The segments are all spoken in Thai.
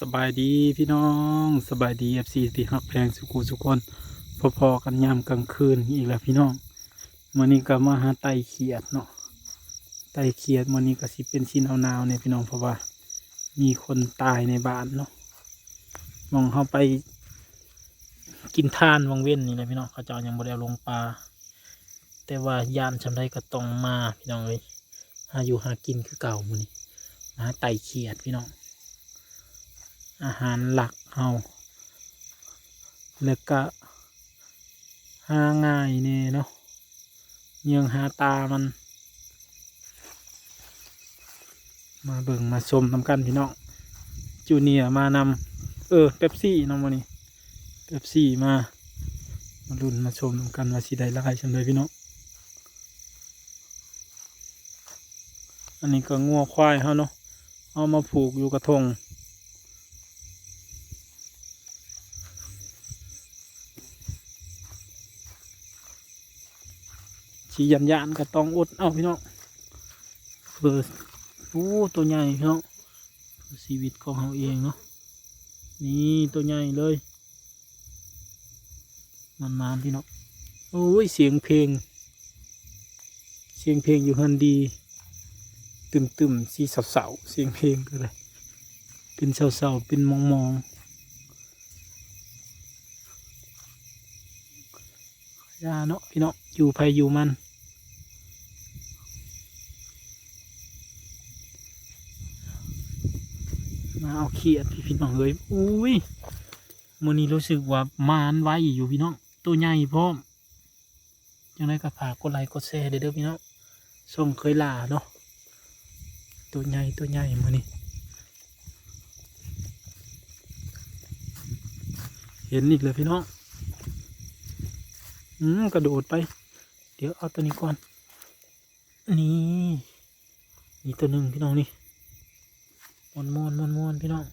สบายดีพี่น้องสบายดีเอฟซีที่ฮักแพงสุกูสุกคนพอๆกันยามกลางคืนอีกแล้วพี่น้องมื่อนี้ก็มาหาไตเขียดเนาะไตเขียดมื่อนี้ก็สิเป็นชีหนาวๆเนี่ยพี่น้องเพราะว่า มีคนตายในบ้านเนาะมองเขาไปกินท่านวังเว้นนี่แหละพี่น้องเขาจะยังบ่ได้เอาลงปลาแต่ว่ายามชำไรก็ต้องมาพี่น้องเลยหาอยู่หากินคือเก่ามื่อนี้มหาไตเขียดพี่น้อง อาหารหลักเอาแล้วก็หาง่ายเนี่ยเนาะยังหาตามัน มาเบิ่งมาชมนำกันพี่น้องจูเนียมานำเออเป๊ปซี่น้องวันนี้เป๊ปซี่มามาลุ้นมาชมนำกันว่าสีได้ลายฉันเลยพี่น้องอันนี้ก็งัวควายเขาเนาะเอามาผูกอยู่กระทง ชียันยานก็ต้องอดเอาพี่น้องเบอร์โอ้ตัวใหญ่พี่น้องชีวิตของเราเองเนาะนี่ตัวใหญ่เลยมันมานพี่น้องโอ้ยเสียงเพลง เสียงเพลงอยู่ฮันดีตึมตึมๆสีเสาๆเสียงเพลงก็เลยเป็นเสาๆเป็นมองมอง ยาเนาะพี่เนาะอยู่ภัยอยู่มัน มาเอาเขียดพี่พี่น้องเลยอุ้ยมือนี้รู้สึกว่ามานไว้อยู่พี่น้องตัวใหญ่พร้อมยังไงก็ฝากกดไลค์กดแชร์เด้อเด้อพี่น้องส่งเคยลาเนาะตัวใหญ่ตัวใหญ่มือนี้เห็นอีกเลยพี่น้อง อืมกระโดดไป เดี๋ยวเอาตัวนี้ก่อน นี่นี่ตัวหนึ่งพี่น้องนี่มวนมวนมวนมวนพี่น้อง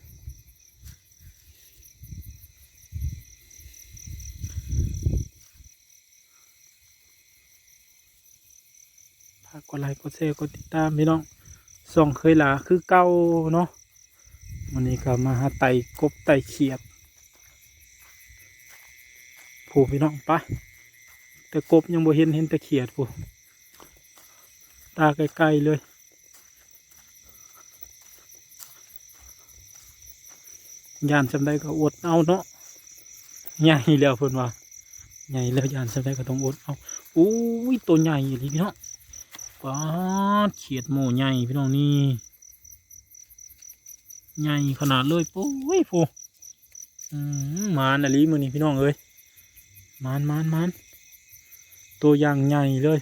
ฝากกดไลค์กดแชร์กดติดตามพี่น้องส่องเคยหลาคือเก้าเนาะวันนี้ก็มาหาไต่กบไต่เขียดผูพี่น้องไป แต่กบยังบ่เห็นเห็นแต่เขียดผูตาไกลๆเลย ยานจำได้ก็อดเอาเนาะใหญ่แล้วเพิ่นว่าใหญ่แล้วยานจำได้ก็ต้องอดเอาอู้ยตัวใหญ่เลยพี่น้องป๊าดเขียดหมูใหญ่พี่น้องนี่ใหญ่ขนาดเลยปุ้ยฟูมานอะลีมือนี่พี่น้องเอ้ยมานมานมาน ตัวอย่างใหญ่เลย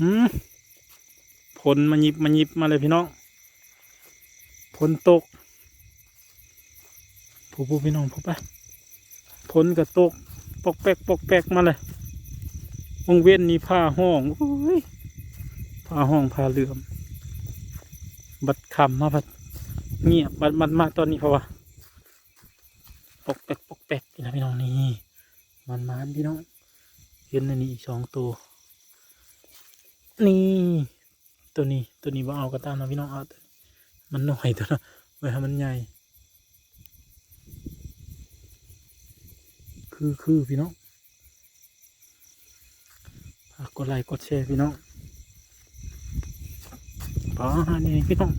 อืมผลมาหยิบมาหยิบมาเลยพี่น้องผลตกผู้ผู้พี่น้องผู้ไปผลกระตก ปอกแปกปอกแปกมาเลยวงเว้นนี่ผ้าห้องอผ้าห้องผ้าเหลือม บัดคำมาบัด เงียบบัดบัดมาตอนนี้เพราะว่าปกแปกปกแปกน้องพี่น้องนี่มันมันพี่น้องเห็นอันนี้อีกสองตัว นี่ ตัวนี้ตัวนี้ว่าเอากระตามนะพี่น้องเอามันหน่อยตัวนะไว้ให้มันใหญ่ คือคือพี่น้องกดไลค์กดแชร์พี่น้องป๋อนี่พี่น้อง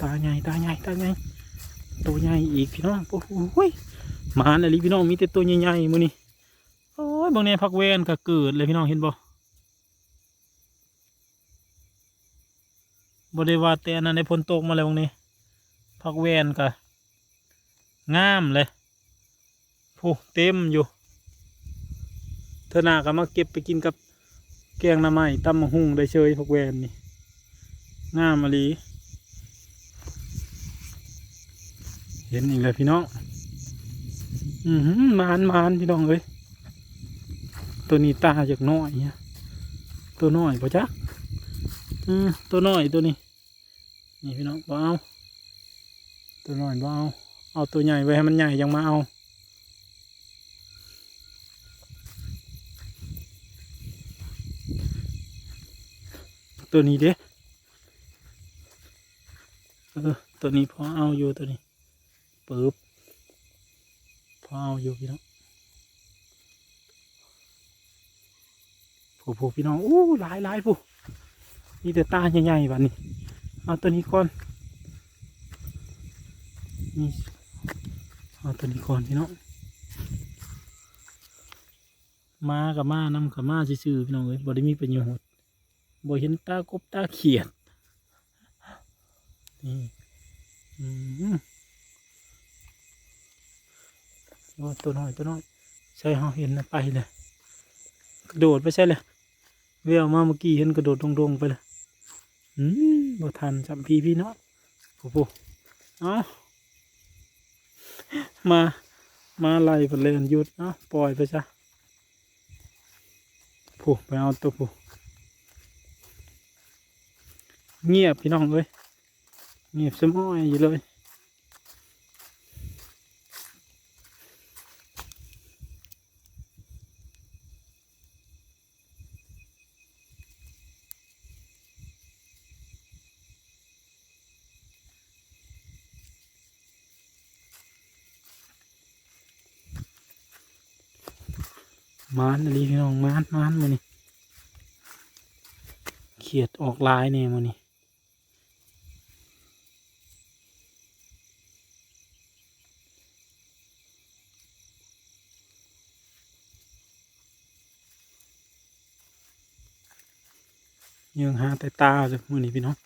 ตาใหญ่ตาใหญ่ตาใหญ่ตัวใหญ่อีกพี่น้องโอ้โหหมาอะไรพี่น้องมีแต่ตัวใหญ่ๆมือนี่โอ้ยบางเนี่ยพักเวนก็เกิดเลยพี่น้องเห็นบ่บริวาแต่อันนั้นในพลตกมาแล้วบางนี้พักเวนก็งามเลยโอ้เต็มอยู่เธอนาก็มาเก็บไปกินกับแกงน้ำไม้ตำมะฮุ่งได้เชยพวกแวนนี่งามมาลี เห็นอีกแล้วพี่น้อง อือหือมานมานพี่น้องเอ้ย ตัวนี้ตาจากน้อยเนี่ยตัวน้อยปะจ๊ะอืมตัวน้อยตัวนี้ นี่พี่น้องเอาตัวน้อยเอาเอาตัวใหญ่ไว้ให้มันใหญ่ยังมาเอาตัวนี้เด้อตัวนี้พอเอาอยู่ตัวนี้ ปึ๊บพอเอาอยู่พี่น้องผู้ผู้พี่น้องอู้หลายหลายผู้นี่แต่ตาใหญ่ๆแบบนี้เอาตัวนี้ก่อนนี่เอาตัวนี้ก่อนพี่น้องมากับมานํกับมาซื่อๆพี่น้องเอ้ยบ่ได้มีประโยชน์บ่เห็นตากบตาเขียดนี่อืม ตัวน้อยตัวน้อยใช่เฮาเห็นนะไปเลยกระโดดไปใช่เลยเววมาเมื่อกี้เห็นกระโดดดงๆไปเลยอืมบ่ทันจำพี่พี่เนาะโอ้โหเอามามาไล่ไปเลยหยุดเนาะปล่อยไปจ้ะผู้ไปเอาตัวผู้เงียบพี่น้องเลยเงียบสมอยอยู่เลย มานอันนี้พี่น้องมานมานมานี่เขียดออกลายเนี่ยมานี่ยังหาแต่ตาเลยมือนี่พี่น้อง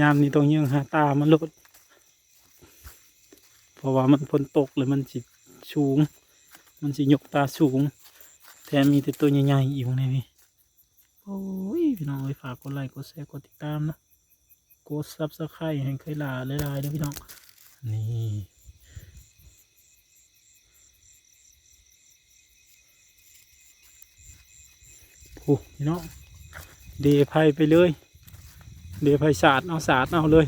ยามนี้ต้องยังหาตามันลดเพราะว่ามันฝนตกเลยมันสิสูง มันสิยกตาสูง แถมมีแต่ตัวใหญ่ๆอีกในนี่โอ้ยพี่น้องเอ้ยฝากกดไลค์กดแชร์กดติดตามนะกดซับสไครต์ให้เคยลาหลายๆด้อพี่น้อง นี่โอ้พี่น้องเดไพไปเลย เดไพสาดเอาสาดเอาเลย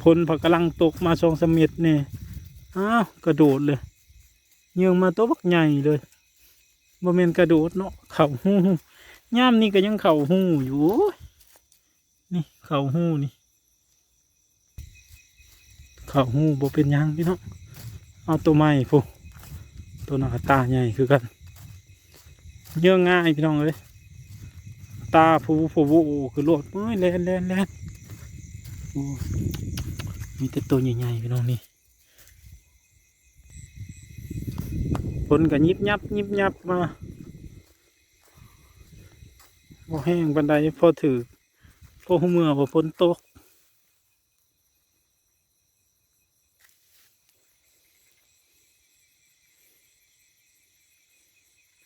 พลผักกำลังตกมาสองสมเม็ดเนี่ยอ้าวกระโดดเลย ยื่องมาตัวบักใหญ่เลยบ่เมนกระโดดเนาะเข่าหูย่ามนี่ก็ยังเข่าหูอยู่นี่เข่าหูนี่เข่าหูบ่เป็นยังพี่น้องเอาตัวใหม่พูตัวหน้าตาใหญ่คือกันเยื่องง่ายพี่น้องเลยตาฟูฟูฟูคือโลดเอ้ยแลนแลนแลนมีแต่ตัวใหญ่ๆพี่น้องนี่ ฝนก็ยิบยับยิบยับมาบ่แห้งบันไดพอถือพอหัวเมื่อพอฝนตก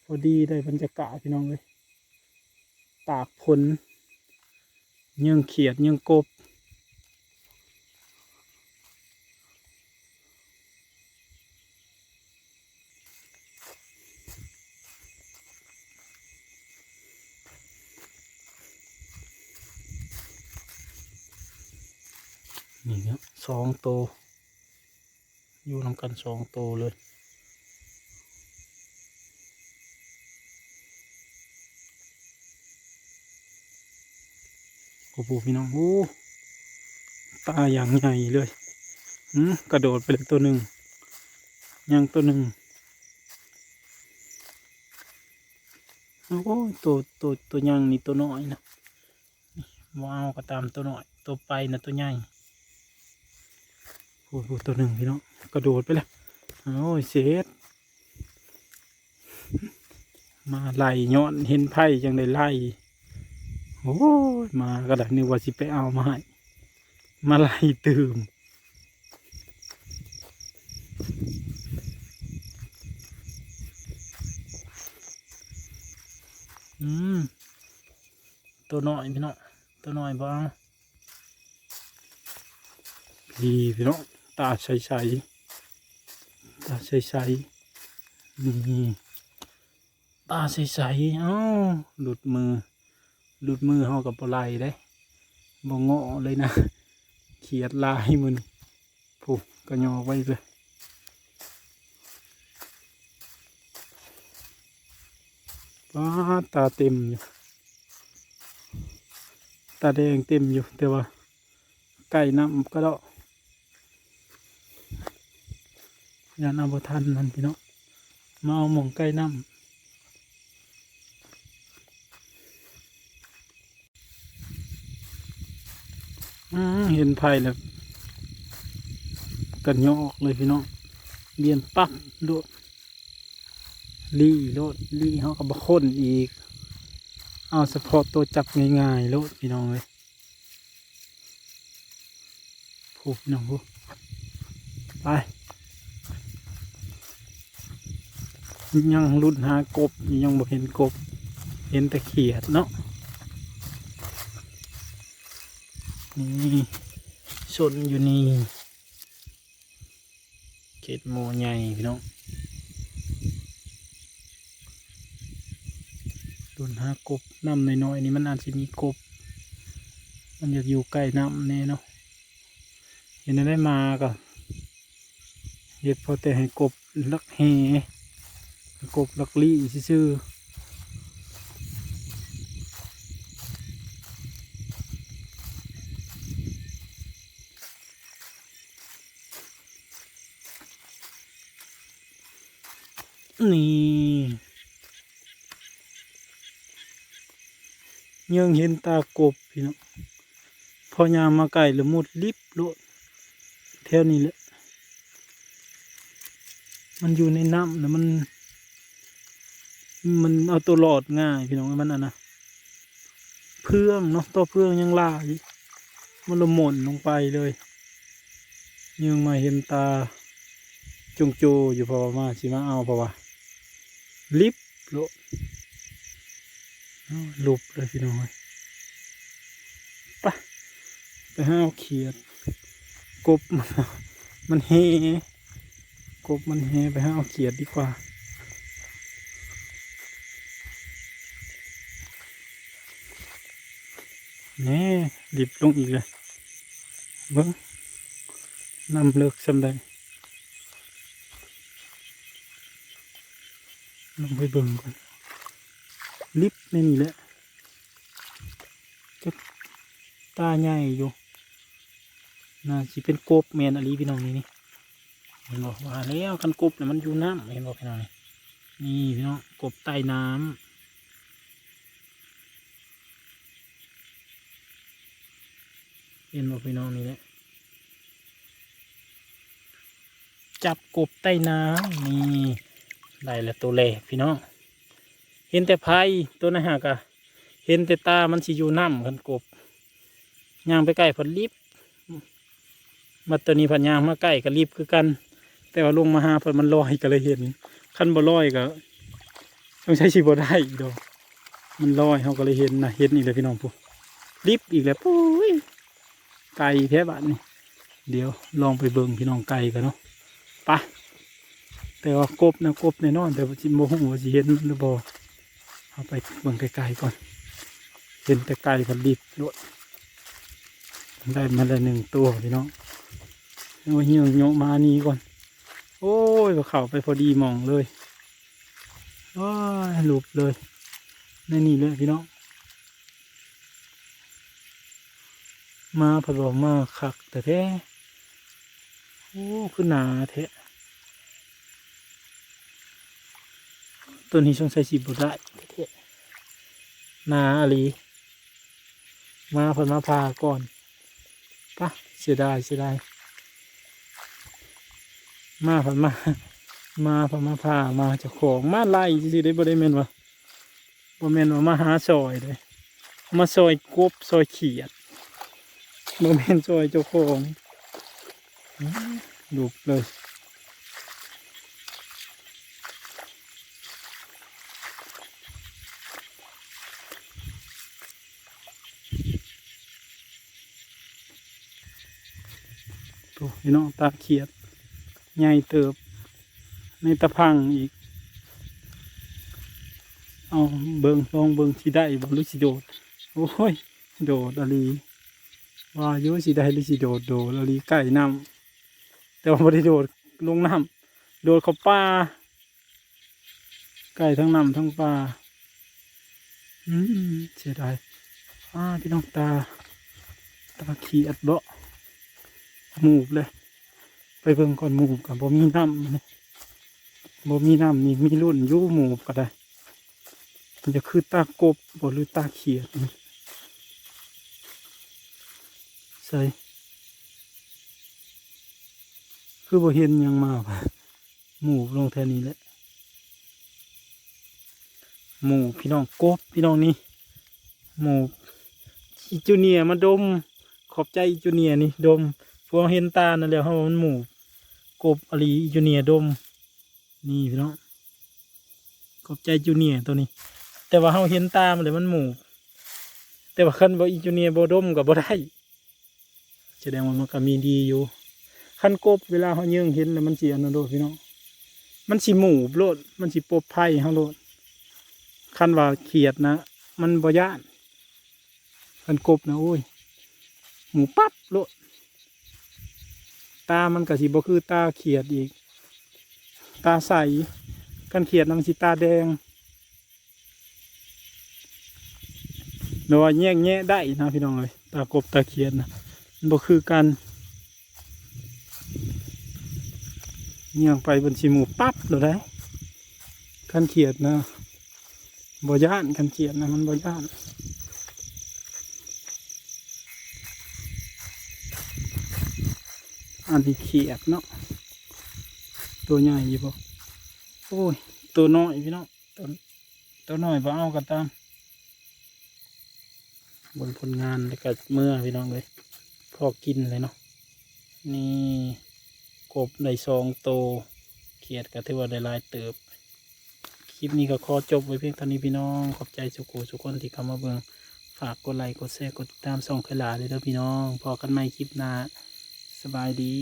พอดีได้บรรยากาศพี่น้องเลย ตากฝนยังเขียดยังกบ นี่ครับสองโต อยู่นำกันสองโตเลยโอ้โหพี่น้องโอ้ตาอย่างใหญ่เลยอืมกระโดดไปเลยตัวหนึ่งยังตัวหนึ่งโอ้ยตัวตัวตัวยังนี่ตัวน้อยนะว้าวก็ตามตัวน้อย ตัวไปนะตัวใหญ่ โอ้โหตัวหนึ่งพี่น้องกระโดดไปแล้วโอ้ยเสียดมาไล่ย้อนเห็นไผ่จังได้ไล่โอ้ยมาก็ได้นึกว่าสิไปเอามาให้มาไล่ตื่มอืมตัวน้อยพี่น้องตัวน้อยบ้างพี่พี่น้อง ตาใสใสๆตาใสใสๆนี่ตาใสใสๆเอ้าหลุดมือ หลุดมือเฮากับปลายได้บ่เงาะเลยนะ เขียดลายมันผูกกระยอไว้เลยป้าตาเต็มอยู่ ตาแดงเต็มอยู่แต่ว่าไก่น้ำก็ดอก ยานเอาบทันมันพี่น้องมาเอาหมองไก่น้ำเห็นไผ่แล้วกันยอกเลยพี่น้องเบียนปักโลดลี่โลดลี่เขาก็บค้นอีก เอาเฉพาะตัวจับง่ายๆโลดพี่น้องเลยผูพี่น้องผูไป ยังรุดหากบยังบ่เห็นกบ เห็นแต่เขียดเนาะนี่ชนอยู่นี่เขตโมใหญ่พี่น้องรุดหากบน้ำน้อยๆนี่มันอาจจะมีกบ มันอยากอยู่ใกล้น้ำแน่เนาะเห็นได้มาก็เห็ดพอแต่ให้กบลักแห กบลักลี่ซื่อนี่ยังเห็นตากบพี่น้องพอยามมาไก่ละมุดลิบโลดแถวนี้แหละมันอยู่ในน้ำแล้วมัน มันเอาตัวหลอดง่ายพี่น้องมันอะนะเพื่องเนาะตัวเพื่องยังลายมันละหม่นลงไปเลยยังมาเห็นตาจงโจอยู่พอมาชิมาเอาพราะลิบโลลุบเลยพี่น้องเอ้ยไปไปห้าวเขียด กบมันมันเฮกบมันเฮไปห้าวเขียดดีกว่า นี่ดิบลงอีกเลยเบิ้งนำเลิกสำได้ลงไปเบิ้งก่อนลิบในนี่แหละจะตาใหญ่อยู่น่าสิเป็นกบแมนอลีพี่น้องนี่นี่เห็นบอกว่าแล้วกันกบเนี่ยมันอยู่น้ำเห็นบอกพี่น้องนี่นี่พี่น้องกบใต้น้ำ เห็นบอกพี่น้องนี่แหละจับกบใต้น้ำนี่ได้แล้วตัวแรกพี่น้องเห็นแต่ไผ่ตัวนะฮะกะเห็นแต่ตามันสิอยู่น้ำกันกบย่างไปใกล้พันลิบมาตัวนี้พันย่างมาใกล้กับลิบคือกัน แต่ว่าลงมาหาเพันมันลอยก็เลยเห็นขั้นบ่ลอยก็ต้องใช้ชีบได้อีกดอกมันลอยเขาก็เลยเห็นนะเห็นอีกเลยพี่น้องผู้ลิบอีกแล้วปุ้ย ไก่แท้บ้านนี่เดี๋ยวลองไปเบิ่งพี่น้องไก่กันเนาะไปะแต่ว่ากบนะกบแน่นอน แต่ว่าจิโมโหว่าสิเห็นหรือบ่เอาไปเบิ่งไกลๆก่อน เห็นแต่ไก่ผลิตรถได้มาล้หนึ่งตัวพี่น้องเอาเหี่ยวโยมานี้ก่อน โอ้ยเข้าไปพอดีมองเลยโอ้ยหลุบเลยในนี่เลยพี่น้อง มาผดมาคักแต่แท้โอ้คือหนาแท้ตัวนี้สงสัยสีบุได้แท้หนาอหลีมาผดมาพาก่อนปะเสียดายเสียดายมาผดมา มาผดมาพามาเจากของมาไล่สิได้บ่ได้แม่นวะบ่แม่นว่ามาหาซอยเลยมาซอยกบซอยเขียด โมเมนต์ซอยเจ้าของดุบเลยตัวพี่น้องตาเขียด ใหญ่เติบ ในตะพังอีก เอาเบิงลองเบิงที่ได้บอลลูกสิโดด โอ้ย โดดอะไร ว่าอยุสิได้หรือสิโดดโดดลีไก่น้ำแต่ว่าไม่ได้โดดลงน้ำโดดเขาป่าไก่ทั้งน้ำทั้งป่าอืมเสียดายอ่าพี่น้องตา ตาขีอัดเบาะหมูบเลย ไปเบิ่งก่อนหมูบกับบ่มีน้ำนี่บ่มีน้ำนี่มีรุ่นยู่หมูบก็ได้มันจะคือตากบบ่หรือตาเขียดนี่ ใส่คือบ่เห็นยังมาว่ะหมูลงแท่นี้แหละหมูพี่น้องกบพี่น้องนี่หมูอีจูเนียมาดมขอบใจอีจูเนียนี่ดมพวกเห็นตานั่นแหละเฮาว่ามันหมูกบอลีอีจูเนียดม นี่พี่น้องขอบใจจูเนียตัวนี้ แต่ว่าเฮาเห็นตามเลยมันหมูแต่ว่าคันบ่อีจูเนียบ่ดมก็บ่ได้ แสดงว่ามันก็มีดีอยู่คันกบเวลาเฮายิงเห็นแล้วมันสิอันนั้นโดดพี่น้องมันสิหมูโลด มันสิปบไผ่เฮาโลดคันว่าเขียดนะ มันบ่ย่านคันกบนะโอ้ย หมูปั๊บโลด ตามันก็สิบ่คือตาเขียดอีก ตาใสกันเขียดนำสิตาแดงโดยแยกแยะได้นะพี่น้องเลยตากบตาเขียดนะ บ่คือกันเงี่ยงไปบนชิหมูปั๊บเลยได้กันเขียดนะบ่ย่านกันเขียดนะมันบ่ย่านอันที่เขียดเนาะตัวใหญ่อยู่บ่โอ้ยตัวน้อยพี่น้องตัวตัวน้อยบ่เอากันตามบนผลงานแล้วก็เมื่อพี่น้องเลย พอกินเลยเนาะนี่กบในซองโตเขียดก็ถือว่าได้ลายเติบ คลิปนี้ก็ขอจบไว้เพียงเท่านี้พี่น้องขอบใจสุกูสุกคนที่เข้ามาเบิ่งฝากกดไลค์กดแชร์กดติดตามส่องขลาเลยเด้อพี่น้องพอกันใหม่คลิปหน้าสบายดี